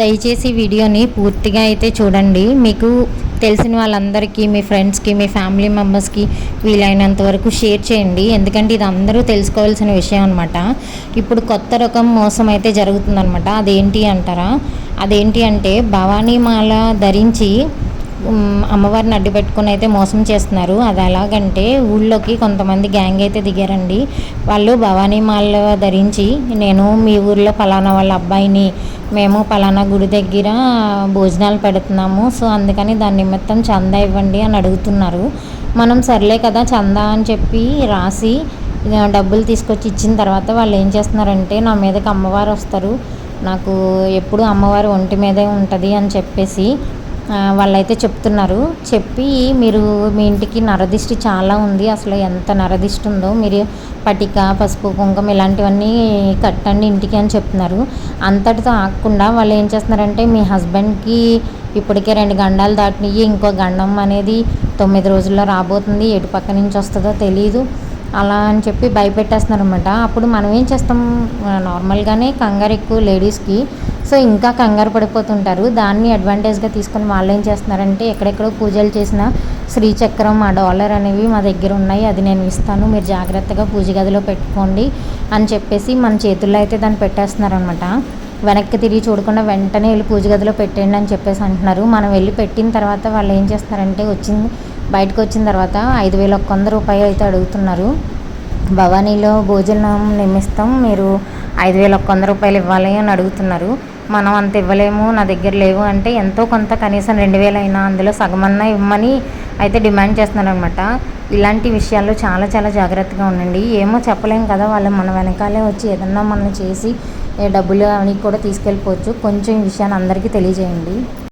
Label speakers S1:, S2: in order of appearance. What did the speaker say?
S1: దయచేసి వీడియోని పూర్తిగా అయితే చూడండి. మీకు తెలిసిన వాళ్ళందరికీ మీ ఫ్రెండ్స్కి మీ ఫ్యామిలీ మెంబర్స్కి వీలైనంత వరకు షేర్ చేయండి. ఎందుకంటే ఇది అందరూ తెలుసుకోవాల్సిన విషయం అనమాట ఇప్పుడు కొత్త రకం మోసం అయితే జరుగుతుందనమాట అదేంటి అంటారా? అదేంటి అంటే భవానీమాల ధరించి అమ్మవారిని అడ్డు పెట్టుకుని అయితే మోసం చేస్తున్నారు. అది ఎలాగంటే ఊళ్ళోకి కొంతమంది గ్యాంగ్ అయితే దిగారండి. వాళ్ళు భవానీ మాల ధరించి నేను మీ ఊర్లో ఫలానా వాళ్ళ అబ్బాయిని మేము ఫలానా గుడి దగ్గర భోజనాలు పెడుతున్నాము సో అందుకని దాని నిమిత్తం చందా ఇవ్వండి అని అడుగుతున్నారు. మనం సర్లే కదా చందా అని చెప్పి రాసి డబ్బులు తీసుకొచ్చి ఇచ్చిన తర్వాత వాళ్ళు ఏం చేస్తున్నారంటే నా మీదకి అమ్మవారు వస్తారు. నాకు ఎప్పుడు అమ్మవారు ఒంటి మీదే ఉంటుంది అని చెప్పేసి వాళ్ళైతే చెప్తున్నారు. చెప్పి మీరు మీ ఇంటికి నరదిష్టి చాలా ఉంది. అసలు ఎంత నరదిష్టి ఉందో మీరు పటిక పసుపు కుంకుమ ఇలాంటివన్నీ కట్టండి ఇంటికి అని చెప్తున్నారు. అంతటితో ఆగకుండా వాళ్ళు ఏం చేస్తున్నారంటే మీ హస్బెండ్కి ఇప్పటికే రెండు గండాలు దాటినవి ఇంకో గండం అనేది తొమ్మిది రోజుల్లో రాబోతుంది. ఎటు పక్క నుంచి వస్తుందో తెలియదు అలా అని చెప్పి భయపెట్టేస్తున్నారు అనమాట అప్పుడు మనం ఏం చేస్తాం? నార్మల్గానే కంగారు ఎక్కువ లేడీస్కి సో ఇంకా కంగారు పడిపోతుంటారు. దాన్ని అడ్వాంటేజ్గా తీసుకొని వాళ్ళు ఏం చేస్తున్నారంటే ఎక్కడెక్కడో పూజలు చేసిన శ్రీచక్రం ఆ డాలర్ అనేవి మా దగ్గర ఉన్నాయి. అది నేను ఇస్తాను. మీరు జాగ్రత్తగా పూజ గదిలో పెట్టుకోండి అని చెప్పేసి మన చేతుల్లో అయితే దాన్ని పెట్టేస్తున్నారనమాట వెనక్కి తిరిగి చూడకుండా వెంటనే వెళ్ళి పూజ గదిలో పెట్టండి అని చెప్పేసి అంటున్నారు. మనం వెళ్ళి పెట్టిన తర్వాత వాళ్ళు ఏం చేస్తున్నారంటే వచ్చింది బయటకు వచ్చిన తర్వాత ఐదు వేల ఒక్క వంద రూపాయలు అయితే అడుగుతున్నారు. భవానీలో భోజనం నిమిత్తం మీరు ఐదు వేల ఒక్క వంద రూపాయలు ఇవ్వాలి అని అడుగుతున్నారు. మనం అంత ఇవ్వలేము నా దగ్గర లేవు అంటే ఎంతో కొంత కనీసం రెండు వేలైనా అయినా అందులో సగమన్నా ఇవ్వమని అయితే డిమాండ్ చేస్తున్నారు అనమాట ఇలాంటి విషయాల్లో చాలా చాలా జాగ్రత్తగా ఉండండి. ఏమో చెప్పలేం కదా వాళ్ళు మన వెనకాలే వచ్చి ఏదన్నా మనం చేసి డబ్బులు అని కూడా తీసుకెళ్ళిపోవచ్చు. కొంచెం ఈ విషయాన్ని అందరికీ తెలియజేయండి.